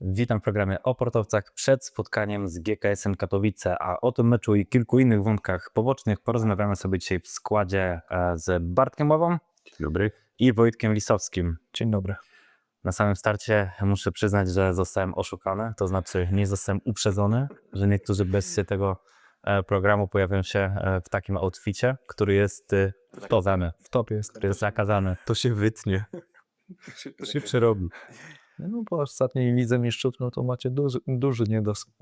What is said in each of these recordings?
Witam w programie o portowcach przed spotkaniem z GKS-em Katowice, a o tym meczu i kilku innych wątkach pobocznych porozmawiamy sobie dzisiaj w składzie e, z Bartkiem Ławą Dzień dobry. i Wojtkiem Lisowskim. Dzień dobry. Na samym starcie muszę przyznać, że zostałem oszukany, to znaczy nie zostałem uprzedzony, że niektórzy bez tego e, programu pojawią się e, w takim outficie, który jest e, wtozany, W topie jest. który jest zakazany. To się wytnie. To się przerobi. No po ostatniej lidze mistrzów, no to macie duży, duży niedosyt.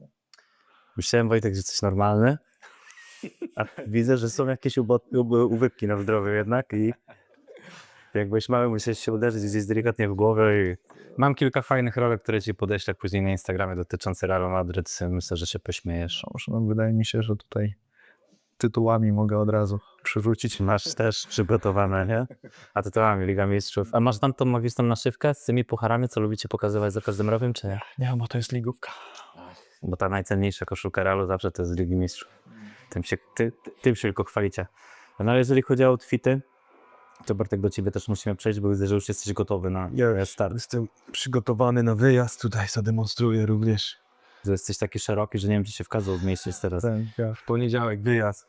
Myślałem, Wojtek, że jesteś normalny, a widzę, że są jakieś ubo- ub- ubytki na zdrowiu jednak i jak byłeś mały, musiałeś się uderzyć gdzieś delikatnie w głowę i mam kilka fajnych rolek, które ci podeślę później na Instagramie dotyczące Realu Madryt. Myślę, że się pośmiejesz. Dobrze, No, wydaje mi się, że tutaj tytułami mogę od razu przerzucić. Masz też przygotowane, nie? A tytułami Liga Mistrzów. A masz tam tą magiczną naszywkę z tymi pucharami, co lubicie pokazywać za każdym razem, czy nie? Nie, bo to jest ligówka. Bo ta najcenniejsza koszulka Realu zawsze to jest z Ligi Mistrzów. Tym się, ty, ty, tym się tylko chwalicie. No ale jeżeli chodzi o outfity, to Bartek do ciebie też musimy przejść, bo widzę, że już jesteś gotowy na Ja start. Jestem przygotowany na wyjazd, tutaj zademonstruję również. Że jesteś taki szeroki, że nie wiem, czy się w kadrze zmieścić teraz. W poniedziałek wyjazd.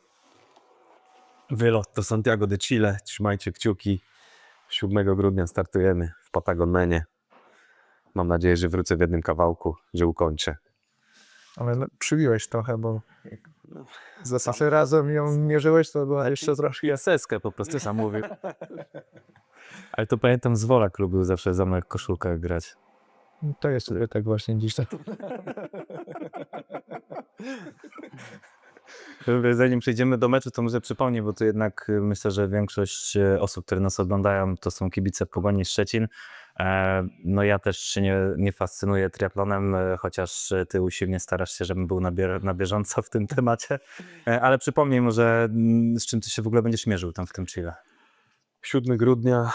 Wylot do Santiago de Chile. Trzymajcie kciuki. 7 grudnia startujemy w Patagonmenie. Mam nadzieję, że wrócę w jednym kawałku, że ukończę. Ale le- przybiłeś trochę, bo za zawsze razem ją mierzyłeś, to była jeszcze troszkę. Ja seskę po prostu sam mówił. Ale to pamiętam z Wolak lubił zawsze za mną w koszulkach grać. To jest sobie tak właśnie dziś. Dobra, Zanim przejdziemy do meczu, to może przypomnę, bo tu jednak y, myślę, że większość e, osób, które nas oglądają, to są kibice Pogoni Szczecin. E, No ja też się nie, nie fascynuję triatlonem, e, chociaż e, ty usilnie starasz się, żebym był na, bier- na bieżąco w tym temacie. Ale przypomnij może, mm, z czym ty się w ogóle będziesz mierzył tam w tym Chile. 7 grudnia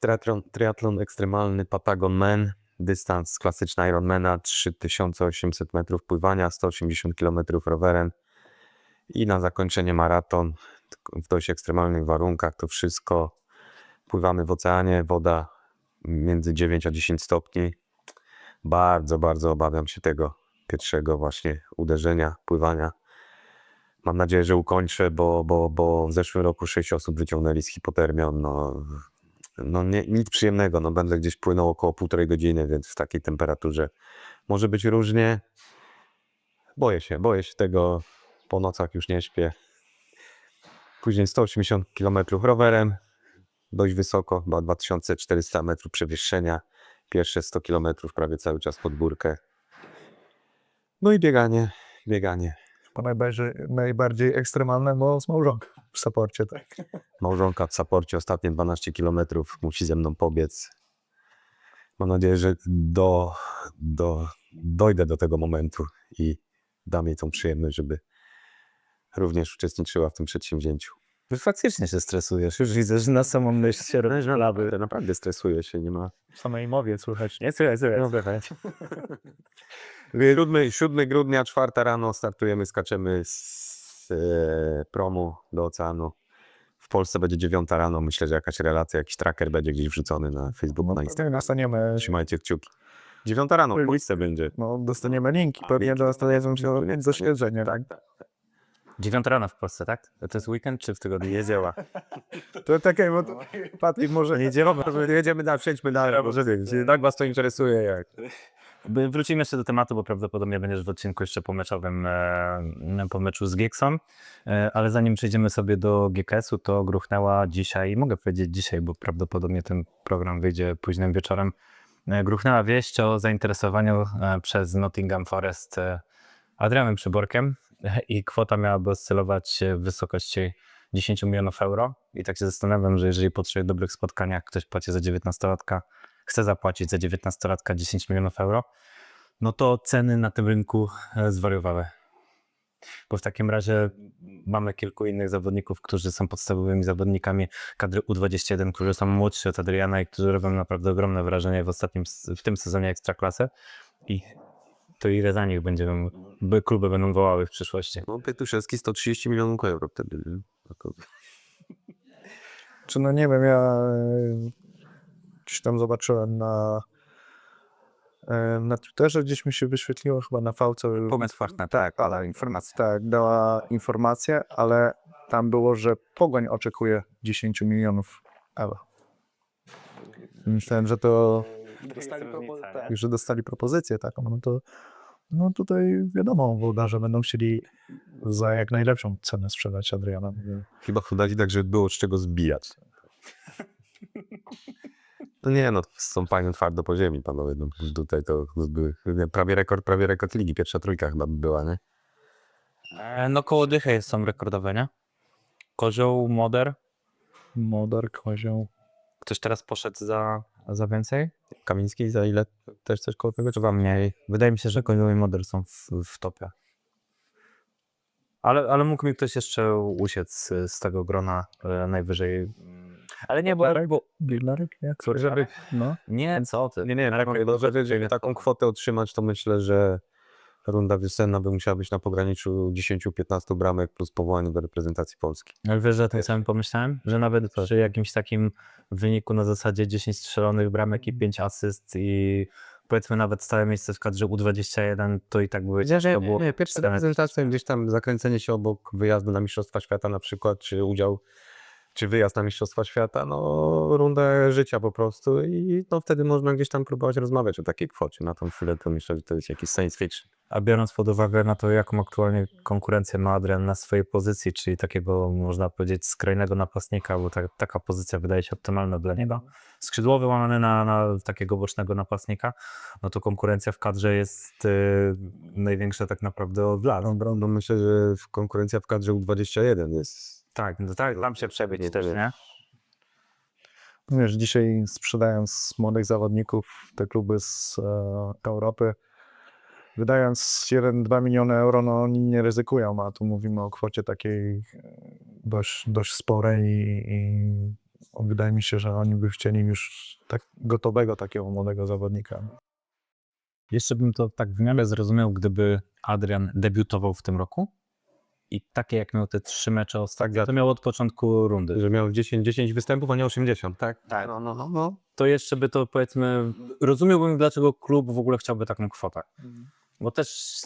triatlon, triatlon ekstremalny Patagon Man. Dystans klasyczny Ironmana 3800 metrów pływania, 180 km rowerem i na zakończenie maraton w dość ekstremalnych warunkach. To wszystko pływamy w oceanie, woda między 9 a 10 stopni. Bardzo, bardzo obawiam się tego pierwszego właśnie uderzenia, pływania. Mam nadzieję, że ukończę, bo, bo, bo w zeszłym roku 6 osób wyciągnęli z hipotermią. No, no nie, nic przyjemnego. No, będę gdzieś płynął około półtorej godziny, więc w takiej temperaturze może być różnie. Boję się, boję się tego. Po nocach już nie śpię. Później 180 km rowerem, dość wysoko, chyba 2400 metrów przewyższenia. Pierwsze 100 km prawie cały czas pod górkę. No i bieganie, bieganie. To najbardziej, najbardziej ekstremalne, bo z małżonką w saporcie, tak. Małżonka w saporcie ostatnie 12 km musi ze mną pobiec. Mam nadzieję, że do, do, dojdę do tego momentu i dam jej tą przyjemność, żeby również uczestniczyła w tym przedsięwzięciu. Wy faktycznie się stresujesz, już widzę, że na samą myśl się robisz lawy. Naprawdę stresuję się, nie ma. W samej mowie słychać. Nie, słuchaj, słuchaj, słuchaj. 7, 7 grudnia, 4 rano startujemy, skaczemy z e, promu do oceanu. W Polsce będzie 9 rano. Myślę, że jakaś relacja, jakiś tracker będzie gdzieś wrzucony na Facebook, na Instagram. Dostaniemy, Trzymajcie kciuki. 9 rano w Polsce będzie. no, dostaniemy linki, pewnie dostaniemy się do śledzenia, tak. Dziewiąta rano w Polsce, tak? To jest weekend czy w tygodniu? Niedziela. To takie, bo to, Patryk może Jedziemy, jedziemy dalej, przejdźmy dalej, może tak was to interesuje jak. Wrócimy jeszcze do tematu, bo prawdopodobnie będziesz w odcinku jeszcze pomeczowym, e, po meczu z Gieksą. E, ale zanim przejdziemy sobie do GKS-u, to gruchnęła dzisiaj, mogę powiedzieć dzisiaj, bo prawdopodobnie ten program wyjdzie późnym wieczorem, e, gruchnęła wieść o zainteresowaniu przez Nottingham Forest Adrianem Przyborkiem i kwota miałaby oscylować w wysokości 10 milionów euro. I tak się zastanawiam, że jeżeli po trzech dobrych spotkaniach ktoś płaci za 19-latka, chce zapłacić za 19-latka 10 milionów euro, no to ceny na tym rynku e, zwariowały. Bo w takim razie mamy kilku innych zawodników, którzy są podstawowymi zawodnikami kadry U21, którzy są młodsi od Adriana i którzy robią naprawdę ogromne wrażenie w ostatnim, w tym sezonie Ekstraklasy. I to ile za nich będziemy, by kluby będą wołały w przyszłości. No Pietuszewski 130 milionów euro wtedy. Czy no nie wiem, ja gdzieś tam zobaczyłem na Na Twitterze gdzieś mi się wyświetliło chyba na fałce. Pomysł Fartner. Tak, ale informacja. Tak, dała informację, ale tam było, że Pogoń oczekuje 10 milionów euro. Myślałem, że to Dostali propozycję, tak, że dostali propozycję taką, no to no tutaj wiadomo, włodarze będą chcieli za jak najlepszą cenę sprzedać Adriana. Chyba dali tak, żeby było z czego zbijać. No nie, no są fajne twardo po ziemi, panowie. No, tutaj to były nie, prawie rekord, prawie rekord ligi. Pierwsza trójka chyba by była, nie? E, No koło dychy są rekordowe, nie? Kozioł, Moder. Modar, Kozioł. Ktoś teraz poszedł za, za więcej? Kamiński za ile? Też coś koło tego? Czy Chyba mniej. Wydaje mi się, że Kozioł i Moder są w, w topie. Ale, ale mógł mi ktoś jeszcze uciec z tego grona e, najwyżej. Ale nie, bo... bo Bilarek? Jak? Żeby, No. nie, co ty? nie, nie, taką, no, żeby, żeby taką kwotę otrzymać, to myślę, że runda wiosenna by musiała być na pograniczu 10-15 bramek plus powołanie do reprezentacji Polski. Ale wiesz, że o tym samym pomyślałem? Że nawet przy jakimś takim wyniku na zasadzie 10 strzelonych bramek i 5 asyst i powiedzmy nawet stałe miejsce w kadrze U21, to i tak by to było... nie, pierwsza reprezentacja, gdzieś tam zakręcenie się obok wyjazdu na Mistrzostwa Świata na przykład, czy udział, czy wyjazd na Mistrzostwa Świata, no runda życia po prostu i no wtedy można gdzieś tam próbować rozmawiać o takiej kwocie. Na tą chwilę to myślę, że to jest jakiś science fiction. A biorąc pod uwagę na to, jaką aktualnie konkurencję ma Adrian na swojej pozycji, czyli takiego, można powiedzieć, skrajnego napastnika, bo ta, taka pozycja wydaje się optymalna dla niego. Skrzydłowy łamany na, na takiego bocznego napastnika, no to konkurencja w kadrze jest y, największa tak naprawdę od lat. No, no myślę, że konkurencja w kadrze U21 jest Tak, no tak, tam się przebić też, nie? Wiesz, dzisiaj sprzedając młodych zawodników, te kluby z e, Europy, wydając 1-2 miliony euro, no oni nie ryzykują, a tu mówimy o kwocie takiej e, dość, dość sporej i, i wydaje mi się, że oni by chcieli już tak gotowego takiego młodego zawodnika. Jeszcze bym to tak w miarę zrozumiał, gdyby Adrian debiutował w tym roku i takie jak miał te trzy mecze ostatnie, to miał od początku rundy. że miał 10, 10 występów, a nie 80, tak? Tak. No, no, no, no. to jeszcze by to powiedzmy, rozumiałbym dlaczego klub w ogóle chciałby taką kwotę. Bo też,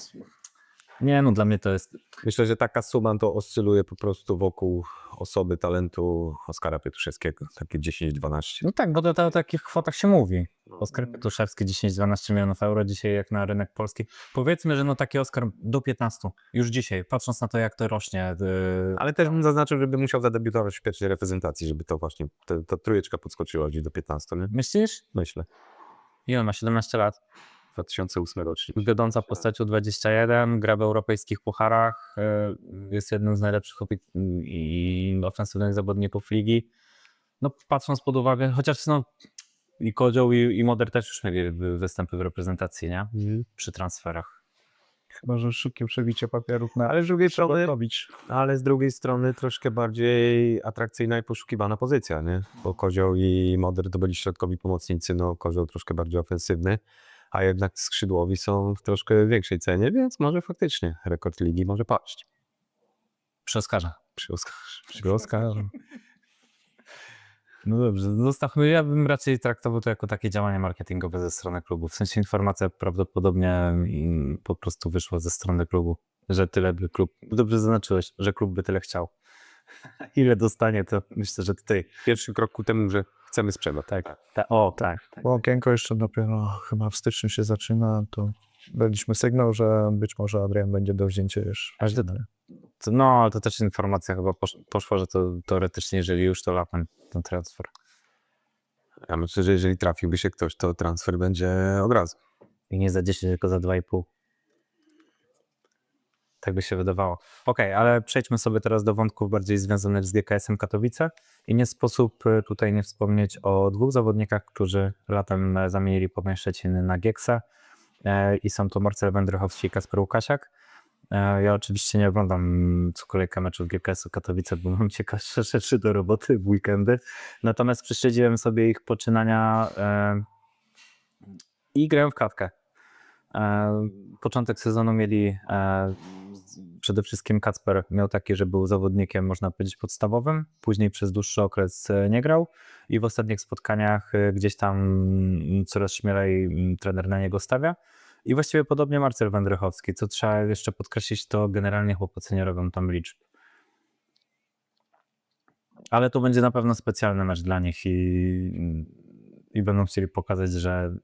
nie no, dla mnie to jest, Myślę, że taka suma to oscyluje po prostu wokół osoby talentu Oskara Pietruszewskiego, takie 10-12. no tak, bo to, to o takich kwotach się mówi. Oskar Petuszewski 10-12 milionów euro dzisiaj jak na rynek polski. Powiedzmy, że no taki Oskar do 15, już dzisiaj, patrząc na to jak to rośnie. Yy, Ale też bym zaznaczył, żeby musiał zadebiutować w pierwszej reprezentacji, żeby to właśnie, ta, ta trójeczka podskoczyła gdzieś do 15, nie? myślisz? Myślę. I on ma 17 lat. 2008 rocznik. Wiodąca postacią 21, gra w europejskich pucharach, yy, jest jednym z najlepszych opi- i ofensywnych zawodników ligi. No patrząc pod uwagę, chociaż no i Kozioł i, i Moder też już mieli wy- występy w reprezentacji, nie? Przy transferach. Chyba, że szybkie przebicie papierów na... Ale z drugiej strony... robić. Ale z drugiej strony troszkę bardziej atrakcyjna i poszukiwana pozycja, nie? Bo Kozioł i Moder to byli środkowi pomocnicy, no Kozioł troszkę bardziej ofensywny, a jednak skrzydłowi są w troszkę większej cenie, więc może faktycznie rekord ligi może paść Przy Oskarze. przy Oskarze. Przy Oskarze. No dobrze, zostawmy. Ja bym raczej traktował to jako takie działanie marketingowe ze strony klubu. W sensie informacja prawdopodobnie po prostu wyszła ze strony klubu, że tyle by klub. Dobrze zaznaczyłeś, że klub by tyle chciał. Ile dostanie, to myślę, że tutaj. Pierwszy krok ku temu, że chcemy sprzedać. Tak. Ta, o, tak. tak. Bo okienko jeszcze dopiero chyba w styczniu się zaczyna, to daliśmy sygnał, że być może Adrian będzie do wzięcia już. Aż do- To, no, ale to też informacja chyba posz, poszła, że to teoretycznie, jeżeli już to latem ten transfer. Ja myślę, że jeżeli trafiłby się ktoś, to transfer będzie od razu. I nie za 10, tylko za 2,5. Tak by się wydawało. Okej, ale przejdźmy sobie teraz do wątków bardziej związanych z GKS-em Katowice. I nie sposób e, tutaj nie wspomnieć o dwóch zawodnikach, którzy latem e, zamienili Pogoń Szczecin na Gieksa. E, I są to Marcel Wędrychowski i Kasper Łukasiak. E, Ja oczywiście nie oglądam co kolejkę meczów GKS-u Katowice, bo mam ciekawsze rzeczy do roboty w weekendy. Natomiast prześledziłem sobie ich poczynania i grają w kawkę. E, Początek sezonu mieli e, przede wszystkim Kacper miał takie, że był zawodnikiem, można powiedzieć, podstawowym. Później przez dłuższy okres e, nie grał i w ostatnich spotkaniach gdzieś tam mm, coraz śmielej mm, trener na niego stawia. I właściwie podobnie Marcel Wędrychowski. Co trzeba jeszcze podkreślić, to generalnie chłopacy nie robią tam liczb. Ale to będzie na pewno specjalny mecz dla nich i, i będą chcieli pokazać, że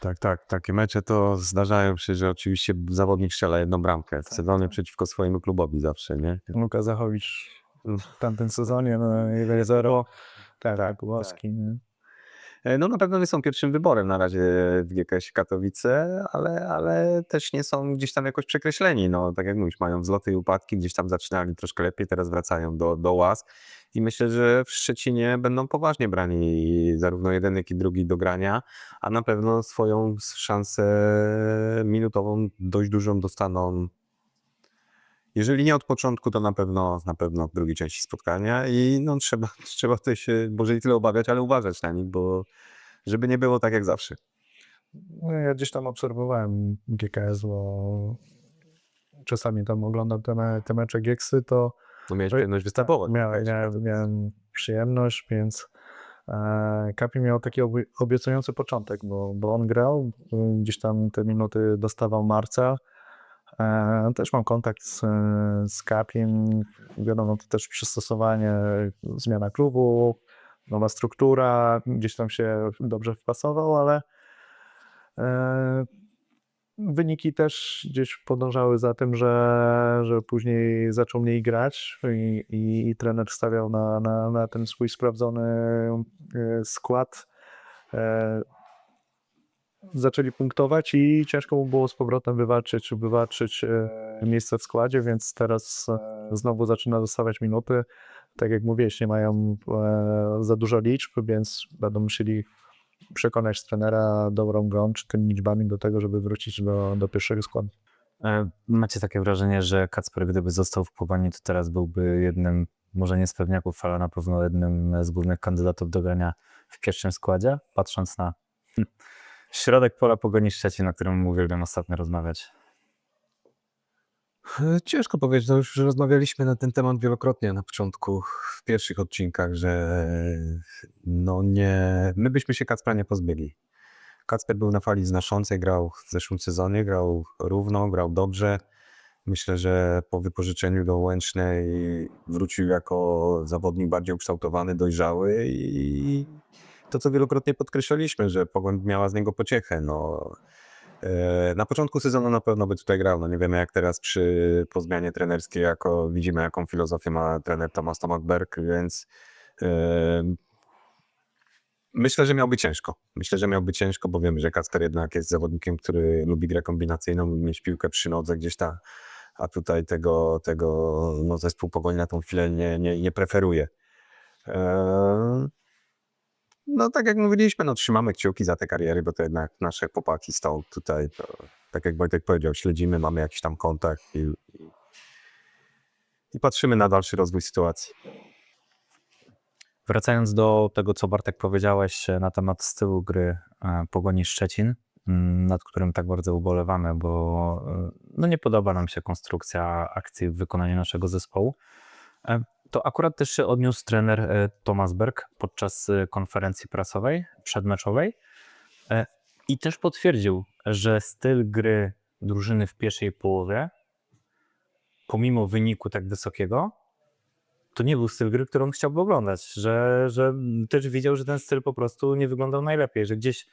Tak, tak. Takie mecze to zdarzają się, że oczywiście zawodnik strzela jedną bramkę w sezonie tak. przeciwko swojemu klubowi zawsze, nie? Luka Zachowicz w tamtym sezonie, no 1-0. Tak, tak, Głoski. E, No na pewno nie są pierwszym wyborem na razie w GKS Katowice, ale, ale też nie są gdzieś tam jakoś przekreśleni. No tak jak mówisz, mają wzloty i upadki, gdzieś tam zaczynali troszkę lepiej, teraz wracają do, do łaz i myślę, że w Szczecinie będą poważnie brani zarówno jeden, jak i drugi do grania, a na pewno swoją szansę minutową dość dużą dostaną jeżeli nie od początku, to na pewno na pewno w drugiej części spotkania i no trzeba, trzeba tutaj się może nie tyle obawiać, ale uważać na nich, bo żeby nie było tak jak zawsze. No, ja gdzieś tam obserwowałem GKS, bo czasami tam oglądam te, me, te mecze Gieksy, to No miałeś pewność występować. miałem, miałem, miałem przyjemność, więc e, Kapi miał taki obie- obiecujący początek, bo, bo on grał, gdzieś tam te minuty dostawał Marca. E, też mam kontakt z, z Kapim, wiadomo, to też przystosowanie, zmiana klubu, nowa struktura, gdzieś tam się dobrze wpasował, ale e, wyniki też gdzieś podążały za tym, że, że później zaczął mniej grać i, i, i trener stawiał na, na, na ten swój sprawdzony e, skład. Zaczęli punktować i ciężko mu było z powrotem wywalczyć, wywalczyć e, miejsce w składzie, więc teraz e, znowu zaczyna dostawać minuty. Tak jak mówiłeś, nie mają e, za dużo liczb, więc będą musieli przekonać trenera dobrą grą czy liczbami do tego, żeby wrócić do, do pierwszego składu. Macie takie wrażenie, że Kacper, gdyby został w Płowani, to teraz byłby jednym, może nie z pewniaków, ale na pewno jednym z głównych kandydatów do grania w pierwszym składzie, patrząc na środek pola Pogoni Szczecin, na którym uwielbiam ostatnio rozmawiać. E, Ciężko powiedzieć, no już rozmawialiśmy na ten temat wielokrotnie na początku, w pierwszych odcinkach, że no nie, my byśmy się Kacpra nie pozbyli. Kacper był na fali znaczącej, grał w zeszłym sezonie, grał równo, grał dobrze. Myślę, że po wypożyczeniu do Łęcznej wrócił jako zawodnik bardziej ukształtowany, dojrzały i to, co wielokrotnie podkreślaliśmy, że Pogoń miała z niego pociechę. No, E, Na początku sezonu na pewno by tutaj grał. No nie wiemy jak teraz przy po zmianie trenerskiej, jako widzimy jaką filozofię ma trener Tomasz Tomakberg, więc e, myślę, że miałby ciężko. Myślę, że miałby ciężko, bo wiemy, że Kacper jednak jest zawodnikiem, który lubi grę kombinacyjną, mieć piłkę przy nodze gdzieś tam, a tutaj tego, tego no, zespół Pogoni na tą chwilę nie, nie, nie preferuje. E, no tak jak mówiliśmy, no trzymamy kciuki za te kariery, bo to jednak nasze chłopaki są tutaj, to, tak jak Wojtek powiedział, śledzimy, mamy jakiś tam kontakt i, i, i patrzymy na dalszy rozwój sytuacji. Wracając do tego, co Bartek powiedziałeś e, na temat stylu gry e, Pogoni Szczecin, mm, nad którym tak bardzo ubolewamy, bo e, no nie podoba nam się konstrukcja akcji w wykonaniu naszego zespołu. To akurat też się odniósł trener e, Thomas Berg podczas e, konferencji prasowej, przedmeczowej e, i też potwierdził, że styl gry drużyny w pierwszej połowie, pomimo wyniku tak wysokiego, to nie był styl gry, który on chciałby oglądać, że, że też widział, że ten styl po prostu nie wyglądał najlepiej, że gdzieś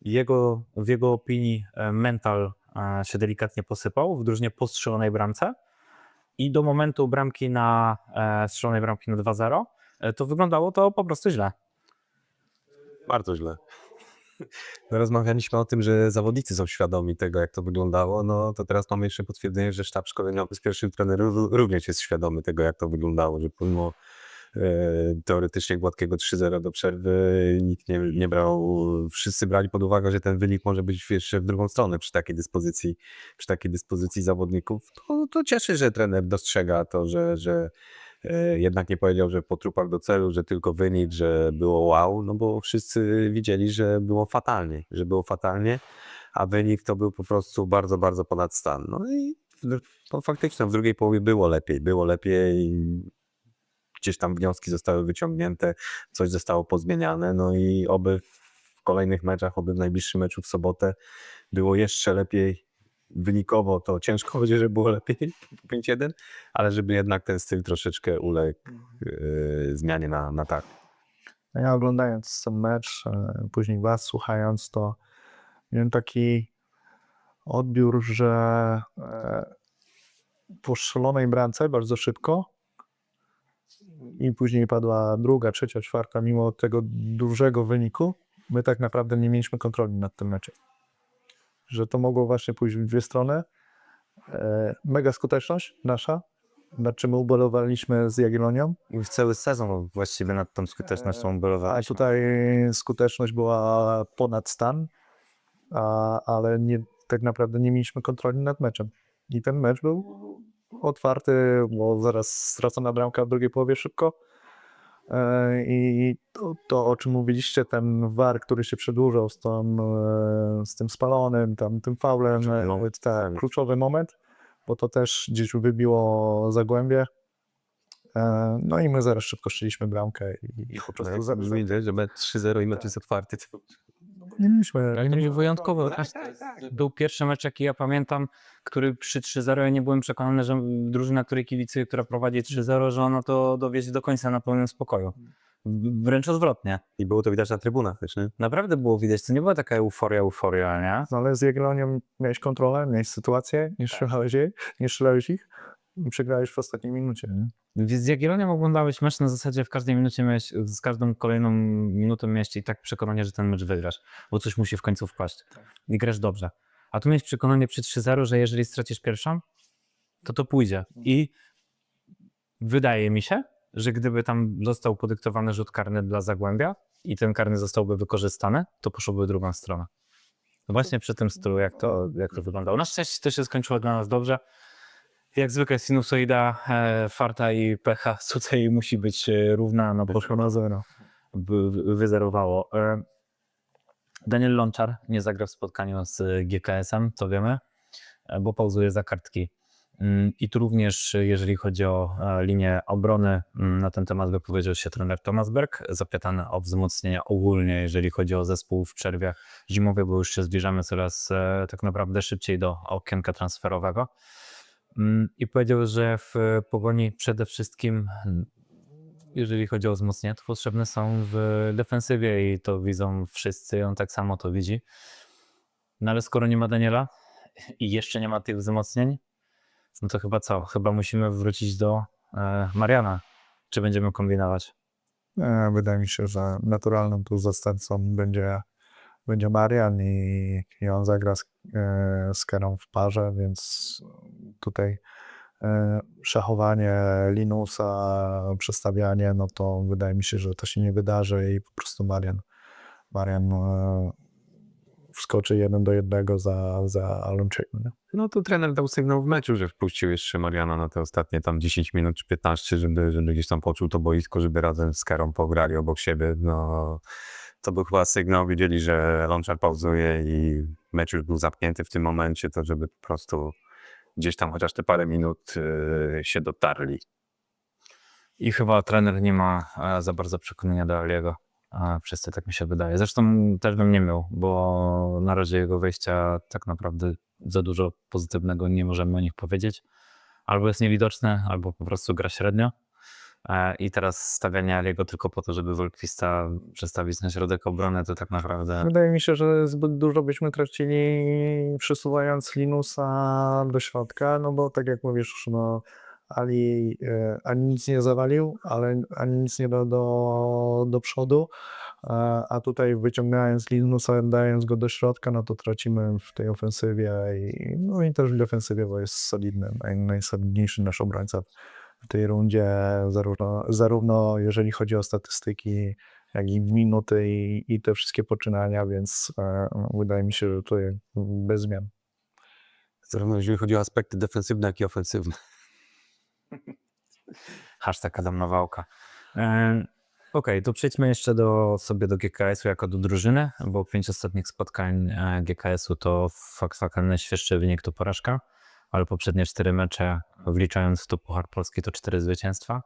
jego, w jego opinii mental się delikatnie posypał w drużynie po strzelonej bramce i do momentu bramki na e, strzelonej bramki na 2-0 e, to wyglądało to po prostu źle. Bardzo źle. No, rozmawialiśmy o tym, że zawodnicy są świadomi tego, jak to wyglądało. No to teraz mamy jeszcze potwierdzenie, że sztab szkoleniowy z pierwszym trenerem ró- również jest świadomy tego, jak to wyglądało, że pomimo teoretycznie gładkiego 3-0 do przerwy nikt nie, nie brał, wszyscy brali pod uwagę, że ten wynik może być jeszcze w drugą stronę przy takiej dyspozycji, przy takiej dyspozycji zawodników. To, to cieszy, że trener dostrzega to, że, że E, jednak nie powiedział, że po trupach do celu, że tylko wynik, że było wow, no bo wszyscy widzieli, że było fatalnie, że było fatalnie, a wynik to był po prostu bardzo, bardzo ponad stan. No i no, faktycznie w drugiej połowie było lepiej. Było lepiej. Gdzieś tam wnioski zostały wyciągnięte, coś zostało pozmieniane. No i oby w kolejnych meczach, oby w najbliższym meczu w sobotę było jeszcze lepiej. Wynikowo to ciężko będzie, żeby było lepiej 5-1, ale żeby jednak ten styl troszeczkę uległ yy, zmianie na, na tak. No Ja oglądając ten mecz, e, później was słuchając, to miałem taki odbiór, że e, po szalonej bramce bardzo szybko i później padła druga, trzecia, czwarta, mimo tego dużego wyniku, my tak naprawdę nie mieliśmy kontroli nad tym meczem. Że to mogło właśnie pójść w dwie strony. E, Mega skuteczność nasza, nad czym ubolowaliśmy z Jagiellonią, Już cały sezon właściwie nad tą skutecznością a bolowaliśmy. tutaj skuteczność była ponad stan, a, ale nie, tak naprawdę nie mieliśmy kontroli nad meczem. I ten mecz był otwarty, bo zaraz stracona bramka w drugiej połowie szybko. E, I to, to, o czym mówiliście, ten war, który się przedłużał z, tą, e, z tym spalonym, tam, tym faulem, e, moment. tak, kluczowy moment, bo to też gdzieś wybiło zagłębie. No i my zaraz szybko strzeliśmy bramkę i, i po prostu za, za, Widać, że mecz 3-0 i mecz jest otwarty. To... nie mieliśmy. Ale nie wyjątkowo. Był pierwszy mecz, jaki ja pamiętam, który przy 3-0 ja nie byłem przekonany, że drużyna, której kibicuję, która prowadzi 3-0, że ona to dowiezie do końca na pełnym spokoju. Wręcz odwrotnie. I było to widać na trybunach też, nie? Naprawdę było widać, to nie była taka euforia, euforia, nie? No ale z Jagiellonią miałeś kontrolę, miałeś sytuację, nie strzelałeś jej, nie strzelałeś ich i przegrałeś w ostatniej minucie. Nie? Z Jagiellonią oglądałeś mecz na zasadzie w każdej minucie miałeś, z każdą kolejną minutą miałeś i tak przekonanie, że ten mecz wygrasz, bo coś musi w końcu wpaść i grasz dobrze. A tu miałeś przekonanie przy 3-0, że jeżeli stracisz pierwszą, to to pójdzie. I wydaje mi się, że gdyby tam został podyktowany rzut karny dla Zagłębia i ten karny zostałby wykorzystany, to poszłoby drugą stronę. No Właśnie przy tym stylu, jak to, jak to wyglądało. Na szczęście to się skończyło dla nas dobrze. Jak zwykle sinusoida, e, farta i pecha tutaj musi być e, równa, no bo Poszło na zero. by- wyzerowało. E, Daniel Lonczar nie zagra w spotkaniu z GKS-em, to wiemy, e, bo pauzuje za kartki. Mm, I tu również, e, jeżeli chodzi o e, linię obrony, mm, na ten temat wypowiedział się trener Thomas Berg, zapytany o wzmocnienia ogólnie, jeżeli chodzi o zespół w przerwie zimowej, bo już się zbliżamy coraz e, tak naprawdę szybciej do okienka transferowego. Mm, I powiedział, że w pogoni przede wszystkim, mm, jeżeli chodzi o wzmocnienia, to potrzebne są w defensywie i to widzą wszyscy, on tak samo to widzi. No ale skoro nie ma Daniela i jeszcze nie ma tych wzmocnień, no to chyba co? Chyba musimy wrócić do e, Mariana. Czy będziemy kombinować? E, Wydaje mi się, że naturalnym tu zastępcą będzie, będzie Marian i, i on zagra z, e, z Kerą w parze, więc tutaj e, szachowanie Linusa, przestawianie, no to wydaje mi się, że to się nie wydarzy i po prostu Marian, Marian e, wskoczy jeden do jednego za, za Alonczyku. Nie? No to trener dał sygnał w meczu, że wpuścił jeszcze Mariana na te ostatnie tam 10 minut czy 15, żeby, żeby gdzieś tam poczuł to boisko, żeby razem z Karą pograli obok siebie. No, to był chyba sygnał, wiedzieli, że Lonczar pauzuje i mecz już był zamknięty w tym momencie, to żeby po prostu gdzieś tam chociaż te parę minut yy, się dotarli. I chyba trener nie ma e, za bardzo przekonania do Aliego. A wszyscy tak mi się wydaje. Zresztą też bym nie miał, bo na razie jego wejścia tak naprawdę za dużo pozytywnego nie możemy o nich powiedzieć. Albo jest niewidoczne, albo po prostu gra średnio. E, I teraz stawianie Aliego tylko po to, żeby Wolkwista przestawić na środek obrony, to tak naprawdę Wydaje mi się, że zbyt dużo byśmy tracili przesuwając Linusa do środka, no bo tak jak mówisz, no Ali e, ani nic nie zawalił, ale ani nic nie do, do, do przodu, a, a tutaj wyciągając Linusa, dając go do środka, no to tracimy w tej ofensywie i, no i też w defensywie, bo jest solidny, naj, najsolidniejszy nasz obrońca w tej rundzie, zarówno, zarówno jeżeli chodzi o statystyki, jak i minuty i, i te wszystkie poczynania, więc e, wydaje mi się, że tutaj bez zmian. Zarówno jeżeli chodzi o aspekty defensywne, jak i ofensywne. hashtag Adam Nawałka. E, Okej, to przejdźmy jeszcze do, sobie do GKS-u jako do drużyny, bo pięć ostatnich spotkań e, GKS-u to fakt fakalny świeższy wynik to porażka. Ale poprzednie cztery mecze, wliczając tu Puchar Polski, to cztery zwycięstwa.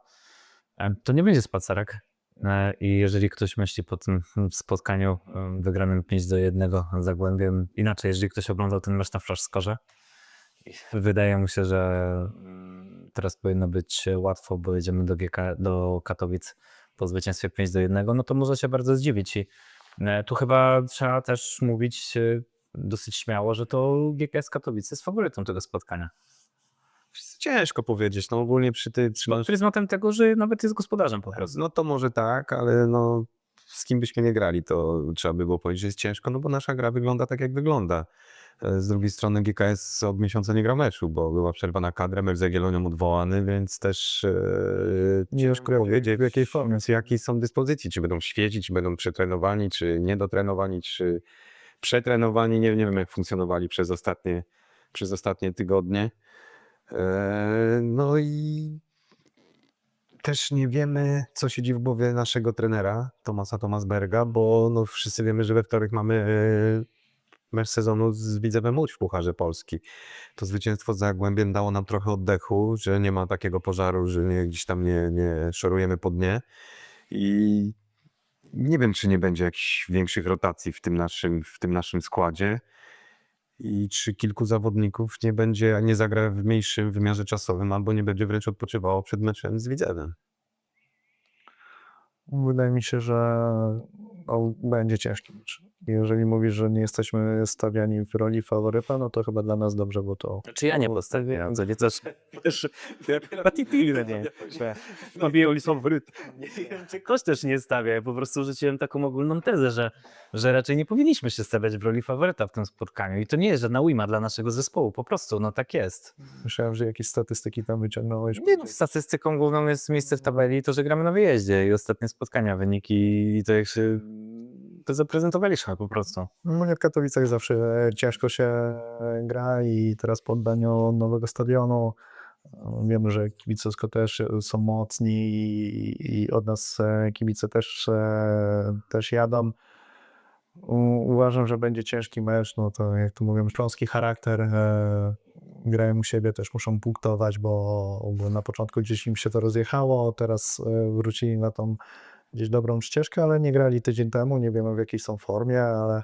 E, To nie będzie spacerek. E, I jeżeli ktoś myśli po tym spotkaniu wygranym 5 do 1 Zagłębiem, inaczej, jeżeli ktoś oglądał ten mecz na flash score, wydaje mu się, że mm, teraz powinno być łatwo, bo jedziemy do, GK, do Katowic po zwycięstwie 5 do 1, no to może się bardzo zdziwić. I e, tu chyba trzeba też mówić e, dosyć śmiało, że to GKS Katowice jest faworytą tego spotkania. Ciężko powiedzieć, no ogólnie przy tej... Przy, Pod pryzmatem tego, że nawet jest gospodarzem po prostu. no to może tak, ale no z kim byśmy nie grali, to trzeba by było powiedzieć, że jest ciężko, no bo nasza gra wygląda tak, jak wygląda. E, Z drugiej strony GKS od miesiąca nie gra meczu, bo była przerwa na kadrę, mecz z Jagiellonią odwołany, więc też e, ciężko wiem, powiedzieć w jakiej formie. z jakiej są dyspozycji, czy będą świeci, czy będą przetrenowani, czy niedotrenowani, czy przetrenowani, nie, nie wiem jak funkcjonowali przez ostatnie, przez ostatnie tygodnie. E, No i też nie wiemy, co siedzi w głowie naszego trenera, Tomasa Tomasberga, bo no wszyscy wiemy, że we wtorek mamy e, mecz sezonu z Widzewem Łódź w Pucharze Polski. To zwycięstwo z Zagłębiem dało nam trochę oddechu, że nie ma takiego pożaru, że nie, gdzieś tam nie, nie szorujemy po dnie. I nie wiem, czy nie będzie jakichś większych rotacji w tym naszym, w tym naszym składzie. I czy kilku zawodników nie będzie, nie zagra w mniejszym wymiarze czasowym, albo nie będzie wręcz odpoczywało przed meczem z Widzewem. Wydaje mi się, że no, będzie ciężki mecz. Jeżeli mówisz, że nie jesteśmy stawiani w roli faworyta, no to chyba dla nas dobrze, bo to Czy ja nie postawiłem, to nie też... też Patityle, nie. Są Nie wiem, czy ktoś też nie stawia. Ja po prostu rzuciłem taką ogólną tezę, że, że raczej nie powinniśmy się stawiać w roli faworyta w tym spotkaniu. I to nie jest żadna ujma dla naszego zespołu. Po prostu, no tak jest. myślałem, że jakieś statystyki tam wyciągnąłeś. Nie, no, statystyką główną jest miejsce w tabeli i to, że gramy na wyjeździe i ostatnie spotkania, wyniki i to jak się to zaprezentowaliśmy po prostu. No w Katowicach zawsze e, ciężko się e, gra i teraz po oddaniu nowego stadionu e, wiemy, że kibice też są mocni i, i od nas kibice też, też jadą. Uważam, że będzie ciężki mecz, no to jak tu mówią, śląski charakter, grają u siebie, też muszą punktować, bo, bo na początku gdzieś im się to rozjechało, teraz wrócili na tą gdzieś dobrą ścieżkę, ale nie grali tydzień temu, nie wiemy w jakiej są formie, ale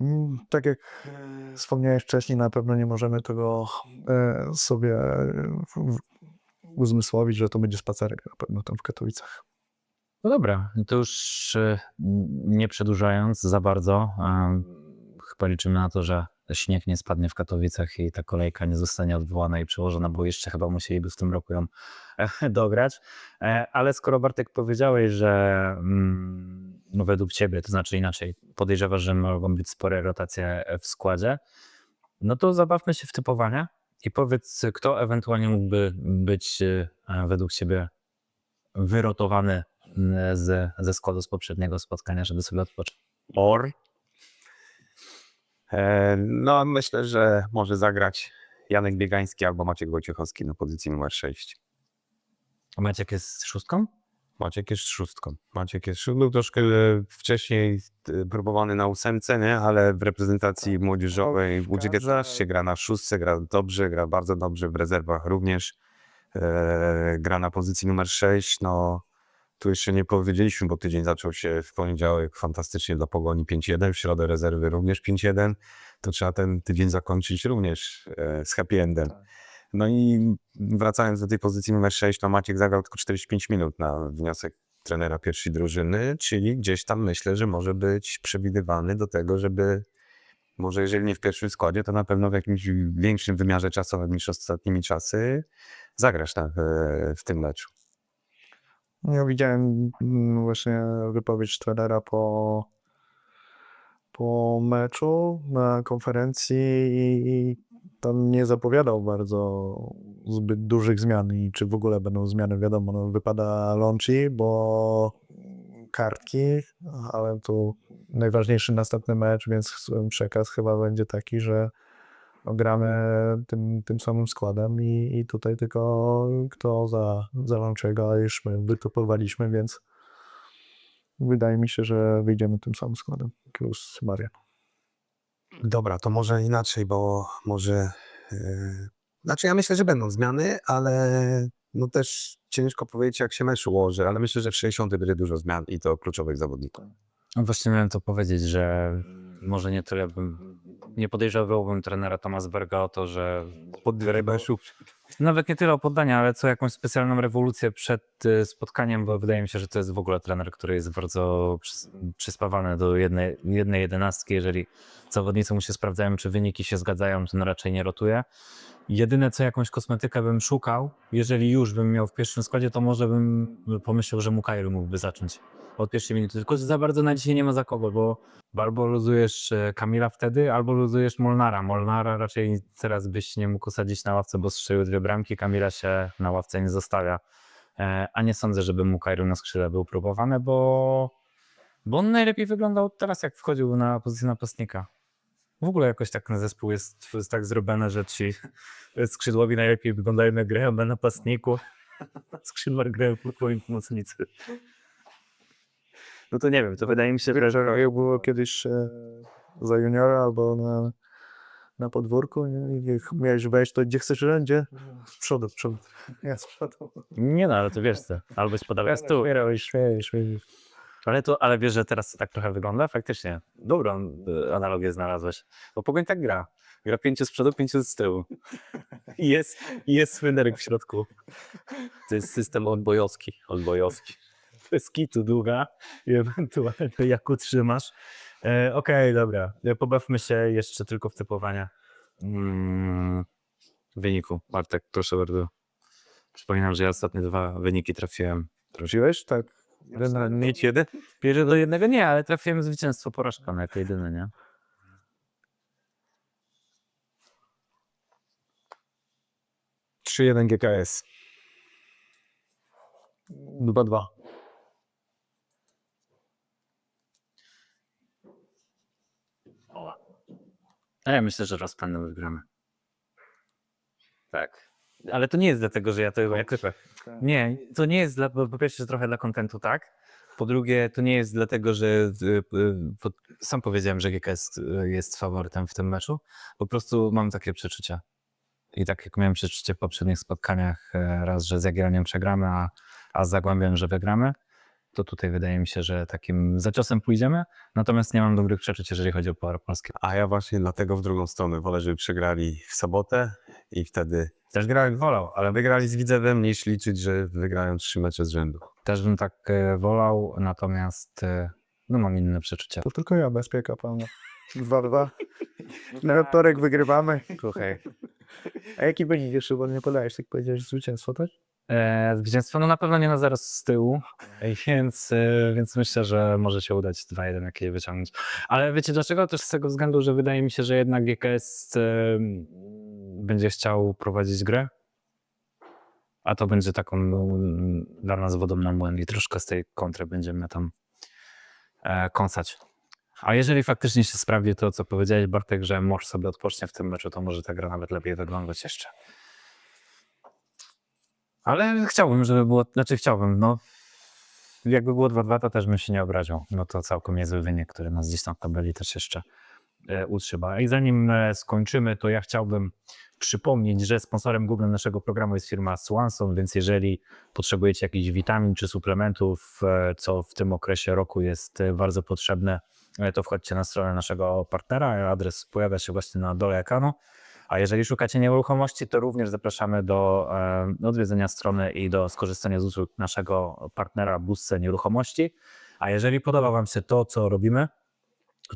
mm, tak jak e, wspomniałeś wcześniej, na pewno nie możemy tego e, sobie e, uzmysłowić, że to będzie spacerek na pewno tam w Katowicach. No dobra, to już nie przedłużając za bardzo, chyba liczymy na to, że śnieg nie spadnie w Katowicach i ta kolejka nie zostanie odwołana i przełożona, bo jeszcze chyba musieliby w tym roku ją e, dograć. E, Ale skoro Bartek powiedziałeś, że mm, no według ciebie, to znaczy inaczej, podejrzewasz, że mogą być spore rotacje w składzie, no to zabawmy się w typowania i powiedz, kto ewentualnie mógłby być e, według ciebie wyrotowany mm, z, ze składu z poprzedniego spotkania, żeby sobie odpocząć. Or. E, no, myślę, że może zagrać Janek Biegański albo Maciek Wojciechowski na pozycji numer 6. A Maciek jest szóstką? Maciek jest szóstką. Maciek jest szóstką. Był troszkę e, wcześniej e, próbowany na ósemce, nie? ale w reprezentacji młodzieżowej w U19 gra na szóstce, gra dobrze, gra bardzo dobrze, w rezerwach również. E, gra na pozycji numer 6. No, tu jeszcze nie powiedzieliśmy, bo tydzień zaczął się w poniedziałek fantastycznie dla Pogoni 5-1, w środę rezerwy również 5-1. To trzeba ten tydzień zakończyć również e, z happy endem. No i wracając do tej pozycji numer 6, to Maciek zagrał tylko 45 minut na wniosek trenera pierwszej drużyny, czyli gdzieś tam myślę, że może być przewidywany do tego, żeby może jeżeli nie w pierwszym składzie, to na pewno w jakimś większym wymiarze czasowym niż ostatnimi czasy zagrać na, w, w tym meczu. Ja widziałem mm, właśnie wypowiedź trenera po, po meczu na konferencji i, i tam nie zapowiadał bardzo zbyt dużych zmian i czy w ogóle będą zmiany. Wiadomo, no, wypada Lonci, bo kartki, ale tu najważniejszy następny mecz, więc przekaz chyba będzie taki, że no, gramy tym, tym samym składem i, i tutaj tylko kto za, za Lonczego, a już my wytopowaliśmy, więc wydaje mi się, że wyjdziemy tym samym składem, plus Marian. Dobra, to może inaczej, bo może Yy, Znaczy ja myślę, że będą zmiany, ale no też ciężko powiedzieć jak się mecz ułoży, ale myślę, że w 60 będzie dużo zmian i to kluczowych zawodników. No właśnie miałem to powiedzieć, że może nie tyle bym, nie podejrzewałbym trenera Tomasberga o to, że nawet nie tyle o poddania, ale co jakąś specjalną rewolucję przed y, spotkaniem, bo wydaje mi się, że to jest w ogóle trener, który jest bardzo przys- przyspawany do jednej, jednej jedenastki. Jeżeli zawodnicy mu się sprawdzają, czy wyniki się zgadzają, to on raczej nie rotuje. Jedyne, co jakąś kosmetykę bym szukał, jeżeli już bym miał w pierwszym składzie, to może bym pomyślał, że Mukairu mógłby zacząć od pierwszej minuty. Tylko, za bardzo na dzisiaj nie ma za kogo, bo albo luzujesz e, Kamila wtedy, albo luzujesz Molnara. Molnara raczej teraz byś nie mógł osadzić na ławce, bo strzelił dwie bramki, Kamila się na ławce nie zostawia. E, A nie sądzę, żeby Mukairu na skrzydle był próbowany, bo, bo on najlepiej wyglądał teraz, jak wchodził na pozycję napastnika. W ogóle jakoś tak ten zespół jest, jest tak zrobione, że ci skrzydłowi najlepiej wyglądają jak grają na napastniku. Skrzydła grają tylko im pomocnicy. No to nie wiem, to wydaje mi się, że... Że jak było kiedyś e, za juniora albo na, na podwórku nie? i jak miałeś wejść, to gdzie chcesz rzędzie? Z przodu, z przodu. Ja z przodu. Nie no, ale to wiesz co, albo się podałeś z tyłu. Śmiejesz, śmiejesz. Ale, to, ale wiesz, że teraz to tak trochę wygląda? Faktycznie. Dobrą e, analogię znalazłeś. Bo Pogoń tak gra. Gra pięciu z przodu, pięciu z tyłu. I jest, jest Swynerek w środku. To jest system odbojowski. Odbojowski. Bez kitu długa i ewentualnie jak utrzymasz. E, Okej, dobra. E, Pobawmy się jeszcze tylko w typowania. Mm, wyniku. Bartek, proszę bardzo. Przypominam, że ja ostatnie dwa wyniki trafiłem. Trafiłeś? Tak. Jeden na Mieć jeden? Pierwszy do jednego nie, ale trafiłem zwycięstwo porażka na jako jedyne, nie? Trzy 1 GKS. 2-2. A ja myślę, że rozpędem wygramy. Tak. Ale to nie jest dlatego, że ja to jak typę. Nie, to nie jest dla, bo po pierwsze trochę dla kontentu, tak? Po drugie, to nie jest dlatego, że y, sam powiedziałem, że GKS y, jest faworytem w tym meczu. Po prostu mam takie przeczucia. I tak jak miałem przeczucie w poprzednich spotkaniach, e, raz, że z Jagiellonią przegramy, a, a z Zagłębiem, że wygramy, to tutaj wydaje mi się, że takim zaciosem pójdziemy. Natomiast nie mam dobrych przeczuć, jeżeli chodzi o Puchar Polski. A ja właśnie dlatego w drugą stronę wolę, żeby przegrali w sobotę i wtedy Też grałem wolał, ale wygrali z Widzewem niż liczyć, że wygrają trzy mecze z rzędu. Też bym tak e, wolał, natomiast e, no mam inne przeczucia. To tylko ja, bezpieka pana. 2-2. Na wtorek wygrywamy. Słuchaj. A jaki wynik jeszcze, bo nie podajesz, tak powiedziałeś, zwycięstwo, tak? E, zwycięstwo no na pewno nie na zaraz z tyłu, e, więc, e, więc myślę, że może się udać 2-1 jakieś wyciągnąć. Ale wiecie dlaczego? Też z tego względu, że wydaje mi się, że jednak GKS e, będzie chciał prowadzić grę, a to będzie taką no, dla nas wodą na młyn i troszkę z tej kontry będziemy tam e, kąsać. A jeżeli faktycznie się sprawdzi to, co powiedziałeś Bartek, że Morz sobie odpocznie w tym meczu, to może ta gra nawet lepiej wyglądać jeszcze. Ale chciałbym, żeby było, znaczy chciałbym, no jakby było 2-2, to też bym się nie obraził. No to całkiem niezły wynik, który nas gdzieś tam w tabeli też jeszcze e, utrzyma. I zanim e, skończymy, to ja chciałbym przypomnieć, że sponsorem głównym naszego programu jest firma Swanson, więc jeżeli potrzebujecie jakichś witamin czy suplementów, e, co w tym okresie roku jest e, bardzo potrzebne, to wchodźcie na stronę naszego partnera. Adres pojawia się właśnie na dole ekranu. A jeżeli szukacie nieruchomości, to również zapraszamy do e, odwiedzenia strony i do skorzystania z usług naszego partnera Busce Nieruchomości. A jeżeli podoba Wam się to, co robimy,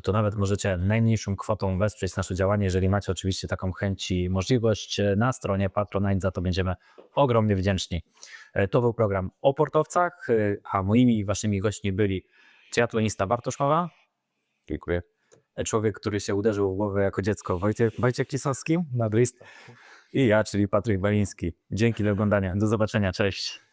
to nawet możecie najmniejszą kwotą wesprzeć nasze działanie. Jeżeli macie oczywiście taką chęć i możliwość e, na stronie Patronite, za to będziemy ogromnie wdzięczni. E, To był program o portowcach, a moimi waszymi gośćmi byli triatlonista Bartosz Chowa, Dziękuję. Człowiek, który się uderzył w głowę jako dziecko, Wojciech, Wojciech Kisowski, nadlist i ja, czyli Patryk Baliński. Dzięki do oglądania. Do zobaczenia. Cześć.